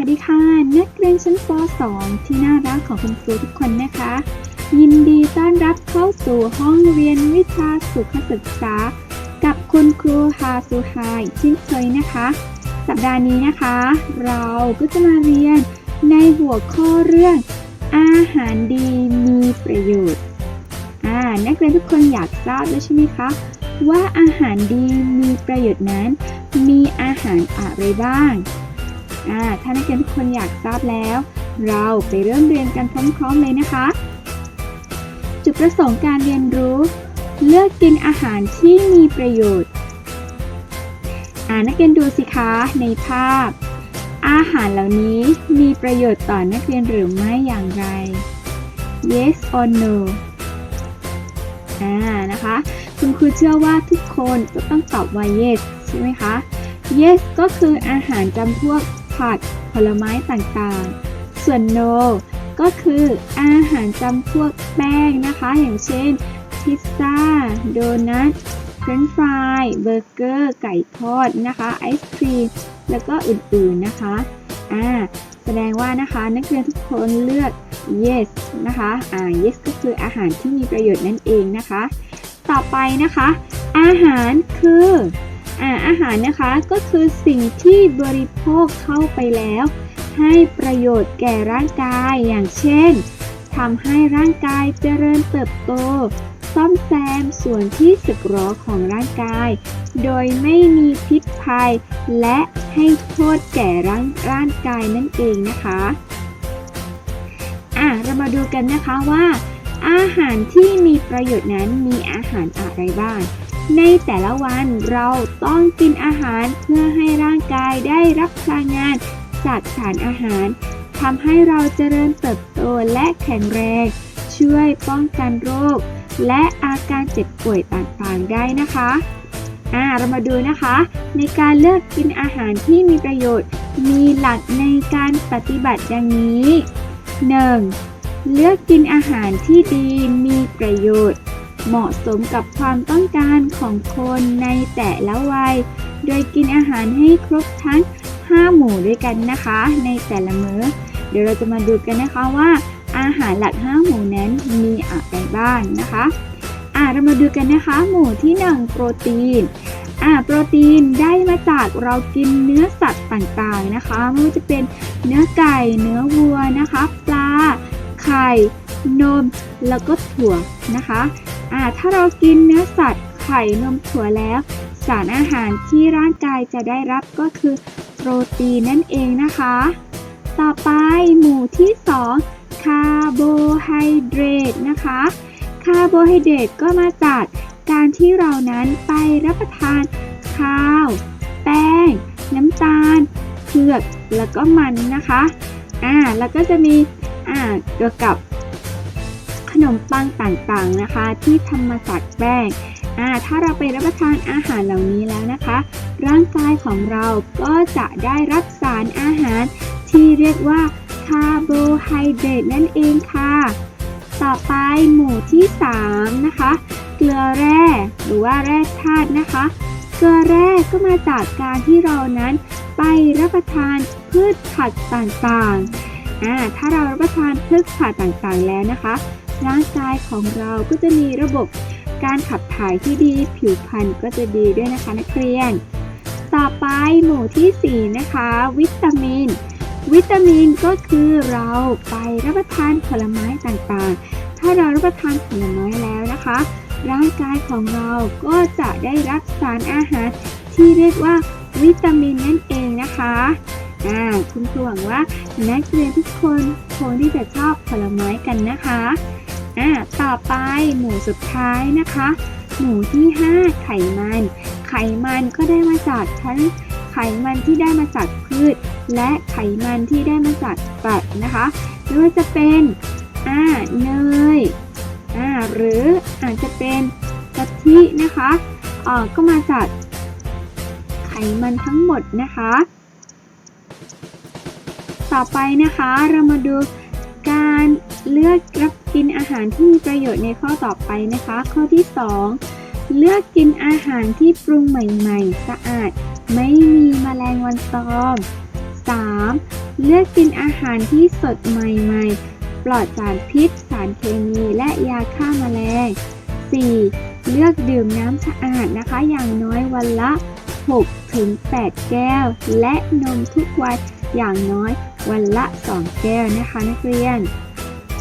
วัสดีค่ะ นักเรียนชั้นป .2 ที่น่ารักของคุณครูทุกคนนะคะ ยินดีต้อนรับเข้าสู่ห้องเรียนวิชาสุขศึกษา กับคุณครูฮาซูฮาอีกเช่นเคยนะคะ สัปดาห์นี้นะคะ เราก็จะมาเรียนในหัวข้อเรื่อง อาหารดีมีประโยชน์อ่านักเรียนทุกคนอยากทราบแล้วใช่ไหมคะว่าอาหารดีมีประโยชน์นั้น มีอาหารอะไรบ้าง อ่าถ้านักเรียนทุกคนอยากทราบแล้ว เราไปเริ่มเรียนกันพร้อมๆเลยนะคะ จุดประสงค์การเรียนรู้ เลือกกินอาหารที่มีประโยชน์ อ่านักเรียนดูสิคะในภาพ อาหารเหล่านี้มีประโยชน์ต่อนักเรียนหรือไม่อย่างไร yes or no อ่านะคะ คุณครูเชื่อว่าทุกคนจะต้องตอบว่า yes ใช่ไหมคะ yes ก็คืออาหารจำพวก ผัก ผลไม้ต่างๆ ส่วน no ก็คืออาหารจำพวกแป้งนะคะ อย่างเช่น พิซซ่า โดนัทเฟรนฟรายเบอร์เกอร์ ไก่ทอดนะคะ ไอศครีม แล้วก็อื่นๆนะคะอ่าแสดงว่านะคะนักเรียนทุกคนเลือก yes นะคะอ่า yes ก็คืออาหารที่มีประโยชน์นั่นเองนะคะ ต่อไปนะคะ อาหารคือ อาอาหารนะคะก็คือสิ่งที่บริโภคเข้าไปแล้ว ให้ประโยชน์แก่ร่างกายอย่างเช่นทำให้ร่างกายเจริญเติบโต ซ่อมแซมส่วนที่สึกหรอของร่างกาย โดยไม่มีพิษภัย และให้โทษแก่ร่างร่างกายนั่นเองนะคะอะเรามาดูกันนะคะว่า อาหารที่มีประโยชน์นั้นมีอาหารอะไรบ้าง ในแต่ละวันเราต้องกินอาหารเพื่อให้ร่างกายได้รับพลังงานจากสารอาหารทำให้เราเจริญเติบโตและแข็งแรง ช่วยป้องกันโรค และอาการเจ็บป่วยต่างๆได้นะคะอ่าเรามาดูนะคะ ในการเลือกกินอาหารที่มีประโยชน์ มีหลักในการปฏิบัติดังนี้ 1. เลือกกินอาหารที่ดีมีประโยชน์ เหมาะสมกับความต้องการของคนในแต่ละวัย โดยกินอาหารให้ครบทั้ง 5 หมู่ด้วยกันนะคะ ในแต่ละมื้อ เดี๋ยวเราจะมาดูกันนะคะว่า อาหารหลัก 5 หมู่นั้นมีอะไรบ้างนะคะอ่าเรามาดูกันนะคะ หมู่ที่ 1 โปรตีนอ่าโปรตีนได้มาจากเรากินเนื้อสัตว์ต่างๆนะคะไม่ว่าจะเป็นเนื้อไก่ เนื้อวัวนะคะ ปลา ไข่ นม แล้วก็ถั่วนะคะ ถ้าเรากินเนื้อสัตว์ไข่นมถั่วแล้ว สารอาหารที่ร่างกายจะได้รับก็คือโปรตีนนั่นเองนะคะ ต่อไปหมู่ที่ 2 คาร์โบไฮเดรตนะคะ คาร์โบไฮเดรตก็มาจากการที่เรานั้นไปรับประทานข้าว แป้ง น้ำตาลเผือกแล้วก็มันนะคะ อ่า แล้วก็จะมี อ่า เกี่ยวกับ นมปังต่างๆนะคะ ที่ทำมาจากแป้งถ้าเราไปรับประทานอาหารเหล่านี้แล้วนะคะ ร่างกายของเราก็จะได้รับสารอาหาร ที่เรียกว่าคาร์โบไฮเดรตนั่นเองค่ะ ต่อไปหมู่ที่ 3 นะคะ เกลือแร่หรือว่าแร่ธาตุนะคะ เกลือแร่ก็มาจากการที่เรานั้น ไปรับประทานพืชผักต่างๆอ่าถ้าเรารับประทานพืชผักต่างๆแล้วนะคะ ร่างกายของเราก็จะมีระบบการขับถ่ายที่ดีผิวพรรณก็จะดีด้วยนะคะนักเรียน ต่อไปหมู่ที่ 4 นะคะ วิตามิน วิตามินก็คือเราไปรับประทานผลไม้ต่างๆ ถ้าเรารับประทานผลไม้แล้วนะคะ ร่างกายของเราก็จะได้รับสารอาหารที่เรียกว่าวิตามินนั่นเองนะคะอ่าคุณครูหวังว่านักเรียนทุกคนคงที่จะชอบผลไม้กันนะคะ อ่าต่อไปหมู่สุดท้ายนะคะ หมู่ที่ 5 ไขมัน ไขมันก็ได้มาจากทั้งไขมันที่ได้มาจากพืช และไขมันที่ได้มาจากสัตว์นะคะไม่ว่าจะเป็นอ่าเนยอ่าหรืออาจจะเป็นกะทินะคะอ่าก็มาจากไขมันทั้งหมดนะคะ ต่อไปนะคะเรามาดูการเลือกรับ กินอาหารที่มีประโยชน์ในข้อต่อไปนะคะ ข้อที่ 2 เลือกกินอาหารที่ปรุงใหม่ๆ สะอาด ไม่มีแมลงวันตอม 3. เลือกกินอาหารที่สดใหม่ๆ ปลอดสารพิษ สารเคมีและยาฆ่าแมลง 4. เลือกดื่มน้ำสะอาดนะคะ อย่างน้อยวันละ6ถึง8แก้ว และนมทุกวันอย่างน้อยวันละ 2 แก้วนะคะนักเรียน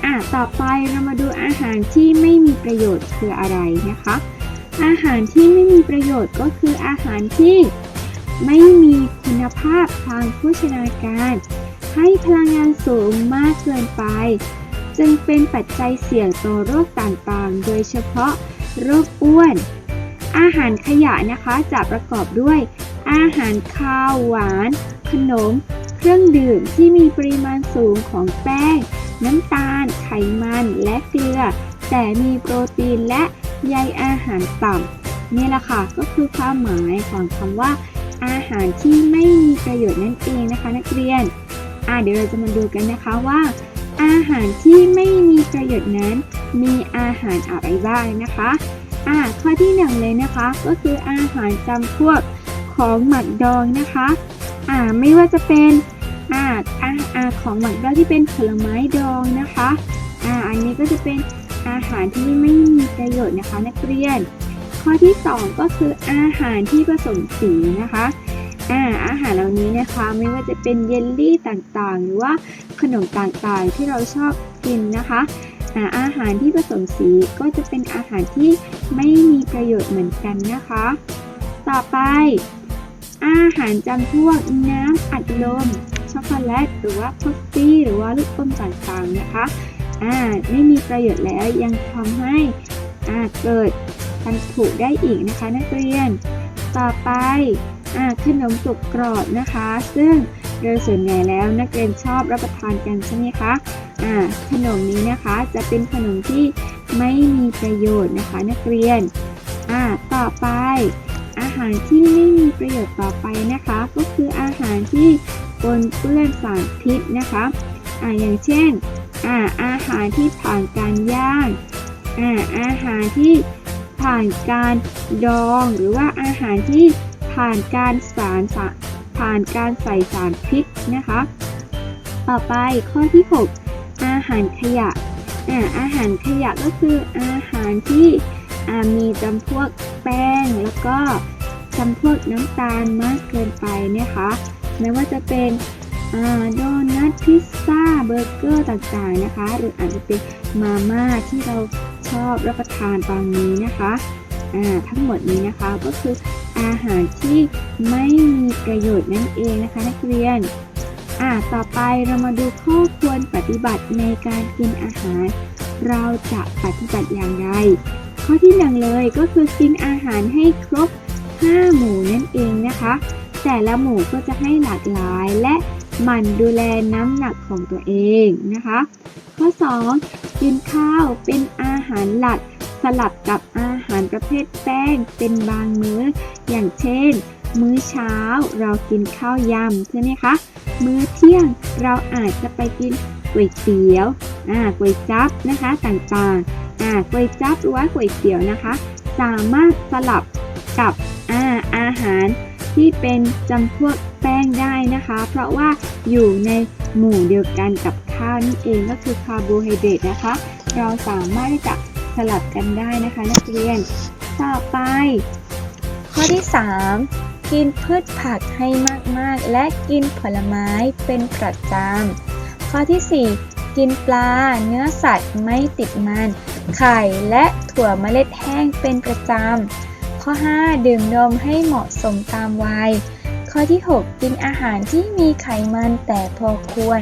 อะต่อไปเรามาดูอาหารที่ไม่มีประโยชน์คืออะไรนะคะ อาหารที่ไม่มีประโยชน์ก็คืออาหารที่ไม่มีคุณภาพทางโภชนาการ ให้พลังงานสูงมากเกินไป จึงเป็นปัจจัยเสี่ยงต่อโรคต่างๆ โดยเฉพาะโรคอ้วน อาหารขยะนะคะจะประกอบด้วย อาหารคาวหวาน ขนม เครื่องดื่มที่มีปริมาณสูงของแป้ง น้ำตาล ไขมัน และเกลือ แต่มีโปรตีนและใยอาหารต่ำนี่แหละค่ะก็คือความหมายของคำว่า อาหารที่ไม่มีประโยชน์นั่นเองนะคะนักเรียนอ่าเดี๋ยวเราจะมาดูกันนะคะว่า อาหารที่ไม่มีประโยชน์นั้น มีอาหารอะไรบ้างนะคะอ่าข้อที่หนึ่งเลยนะคะก็คืออาหารจำพวกของหมักดองนะคะอ่าไม่ว่าจะเป็น อ่าอาอาของหมักดองที่เป็นผลไม้ดองนะคะอ่าอันนี้ก็จะเป็นอาหารที่ไม่มีประโยชน์นะคะนักเรียน ข้อที่สองก็คืออาหารที่ผสมสีนะคะอ่าอาหารเหล่านี้นะคะไม่ว่าจะเป็นเยลลี่ต่างๆ หรือว่าขนมต่างๆที่เราชอบกินนะคะอ่าอาหารที่ผสมสีก็จะเป็นอาหารที่ไม่มีประโยชน์เหมือนกันนะคะ ต่อไป อาหารจำพวกน้ำอัดลม ช็อกโกแลตหรือว่าพัฟฟี่หรือว่าลูกอมต่างๆนะคะอ่าไม่มีประโยชน์แล้วยังทำให้อ่าเกิดพันธุ์ผุได้อีกนะคะนักเรียน ต่อไปอ่าขนมกรุบกรอบนะคะ ซึ่งโดยส่วนใหญ่แล้วนักเรียนชอบรับประทานกันใช่ไหมคะอ่าขนมนี้นะคะจะเป็นขนมที่ไม่มีประโยชน์นะคะนักเรียนอ่าต่อไปอาหารที่ไม่มีประโยชน์ต่อไปนะคะ ก็คืออาหารที่ ปนเปื้อนสารพิษนะคะอ่าอย่างเช่นอ่าอาหารที่ผ่านการย่างอ่าอาหารที่ผ่านการดองหรือว่าอาหารที่ผ่านการสารสะผ่านการใส่สารพิษนะคะ ต่อไปข้อที่ 6 อาหารขยะอ่าอาหารขยะก็คืออาหารที่มีจำพวกแป้งแล้วก็จำพวกน้ำตาลมากเกินไปนะคะ ไม่ว่าจะเป็นโดนัทพิซซ่าเบอร์เกอร์ต่างๆนะคะ หรืออาจจะเป็นมาม่าที่เราชอบรับประทานตอนนี้นะคะทั้งหมดนี้นะคะก็คืออาหารที่ไม่มีประโยชน์นั่นเองนะคะ นักเรียนอ่าต่อไปเรามาดูข้อควรปฏิบัติในการกินอาหาร เราจะปฏิบัติอย่างไรข้อที่หนึ่งเลยก็คือกินอาหารให้ครบ 5 หมู่นั่นเองนะคะ แต่ละหมู่ก็จะให้หลากหลายและหมั่นดูแลน้ำหนักของตัวเองนะคะ ข้อ 2 กินข้าวเป็นอาหารหลัก สลับกับอาหารประเภทแป้งเป็นบางมื้อ อย่างเช่น มื้อเช้าเรากินข้าวยำใช่ไหมคะ มื้อเที่ยงเราอาจจะไปกินก๋วยเตี๋ยวอ่าก๋วยจั๊บนะคะต่างๆอ่าก๋วยจั๊บหรือว่าก๋วยเตี๋ยวนะคะ สามารถสลับกับอ่าอาหาร ที่เป็นจำพวกแป้งได้นะคะ เพราะว่าอยู่ในหมู่เดียวกันกับข้าวนั่นเองก็คือคาร์โบไฮเดรตนะคะ เราสามารถที่จะสลับกันได้นะคะ นักเรียน ต่อไป ข้อที่ 3 กินพืชผักให้มากๆ และกินผลไม้เป็นประจำข้อที่ 4 กินปลาเนื้อสัตว์ไม่ติดมัน ไข่และถั่วเมล็ดแห้งเป็นประจำ ข้อ 5 ดื่มนมให้เหมาะสมตามวัย ข้อที่ 6 กินอาหารที่มีไขมันแต่พอควร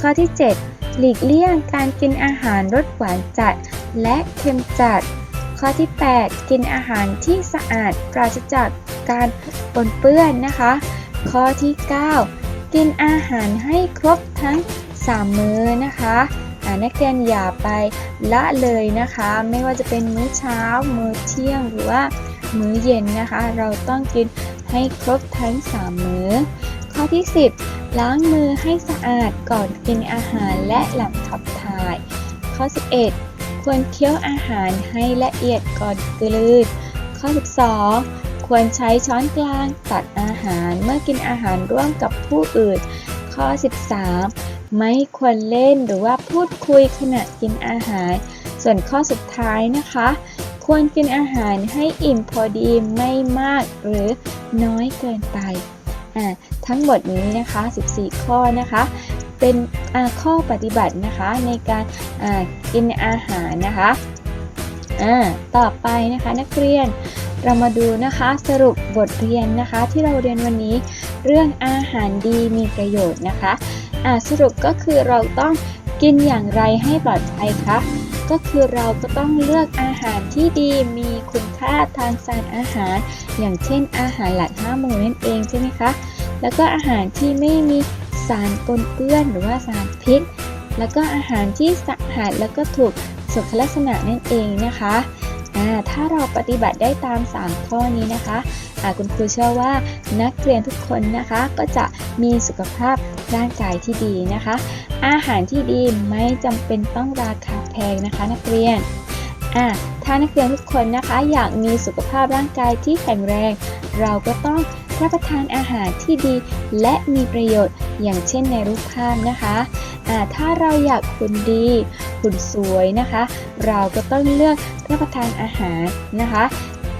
ข้อที่ 7 หลีกเลี่ยงการกินอาหารรสหวานจัด และเค็มจัด ข้อที่ 8 กินอาหารที่สะอาดปราศจากการปนเปื้อนนะคะ ข้อที่ 9 กินอาหารให้ครบทั้ง 3 มื้อนะคะอ่านักเรียนอย่าไปละเลยนะคะ ไม่ว่าจะเป็นมื้อเช้า มื้อเที่ยงหรือว่า มื้อเย็นนะคะ เราต้องกินให้ครบทั้ง 3 มื้อ ข้อที่ 10 ล้างมือให้สะอาดก่อนกินอาหารและหลังขับถ่าย ข้อ 11 ควรเคี้ยวอาหารให้ละเอียดก่อนกลืน ข้อ 12 ควรใช้ช้อนกลางตัดอาหารเมื่อกินอาหารร่วมกับผู้อื่นข้อข้อ 13 ไม่ควรเล่นหรือว่าพูดคุยขณะกินอาหาร ส่วนข้อสุดท้ายนะคะ ควรกินอาหารให้อิ่มพอดีไม่มากหรือน้อยเกินไปอ่าทั้งหมดนี้นะคะ 14 ข้อนะคะ เป็นข้อปฏิบัตินะคะในการอ่ากินอาหารนะคะอ่าต่อไปนะคะนักเรียนเรามาดูนะคะสรุปบทเรียนนะคะที่เราเรียนวันนี้เรื่องอาหารดีมีประโยชน์นะคะอ่าสรุปก็คือเราต้องกินอย่างไรให้ปลอดภัยคะ ก็คือเราก็ต้องเลือกอาหารที่ดีมีคุณค่าทางสารอาหาร อย่างเช่น อาหารหลักห้าหมู่นั่นเองใช่ไหมคะ แล้วก็อาหารที่ไม่มีสารปนเปื้อนหรือว่าสารพิษ แล้วก็อาหารที่สะอาดแล้วก็ถูกสุขลักษณะนั่นเองนะคะถ้าเราปฏิบัติได้ตาม 3 ข้อนี้นะคะคุณครูเชื่อว่านักเรียนทุกคนนะคะก็จะมีสุขภาพร่างกายที่ดีนะคะ อาหารที่ดีไม่จำเป็นต้องราคา งนะคะ นักเรียนอ่าถ้านักเรียนทุกคนนะคะ อยากมีสุขภาพร่างกายที่แข็งแรง เราก็ต้องรับประทานอาหารที่ดี และมีประโยชน์อย่างเช่นในรูปภาพนะคะอ่าถ้าเราอยากหุ่นดีหุ่นสวยนะคะ เราก็ต้องเลือกรับประทานอาหารนะคะ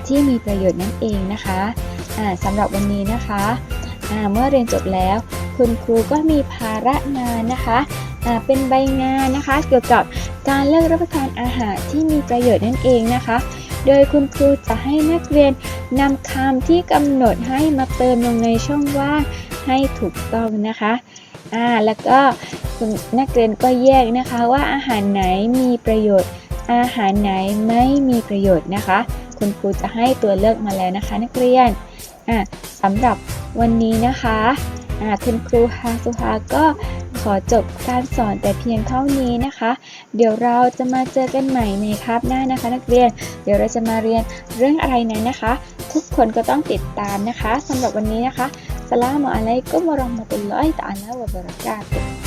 ที่มีประโยชน์นั่นเองนะคะอ่าสำหรับวันนี้นะคะอ่าเมื่อเรียนจบแล้ว คุณครูก็มีภาระงานนะคะ เป็นใบงานนะคะ เกี่ยวกับการเลือกรับประทานอาหารที่มีประโยชน์นั่นเองนะคะ โดยคุณครูจะให้นักเรียนนำคำที่กำหนดให้มาเติมลงในช่องว่างให้ถูกต้องนะคะอ่าแล้วก็คุณนักเรียนก็แยกนะคะว่าอาหารไหนมีประโยชน์ อาหารไหนไม่มีประโยชน์นะคะ คุณครูจะให้ตัวเลือกมาแล้วนะคะ นักเรียนอ่าสำหรับวันนี้นะคะ คุณครูฮาสุฮาก็ขอจบการสอนแต่เพียงเท่านี้นะคะ เดี๋ยวเราจะมาเจอกันใหม่ในคาบหน้านะคะ นักเรียน เดี๋ยวเราจะมาเรียนเรื่องอะไรนั้นนะคะ ทุกคนก็ต้องติดตามนะคะสำหรับวันนี้นะคะสลามอะลัยกุมวะรอมะตุลลอฮิตะอาลาวะบะเราะกาตุฮ์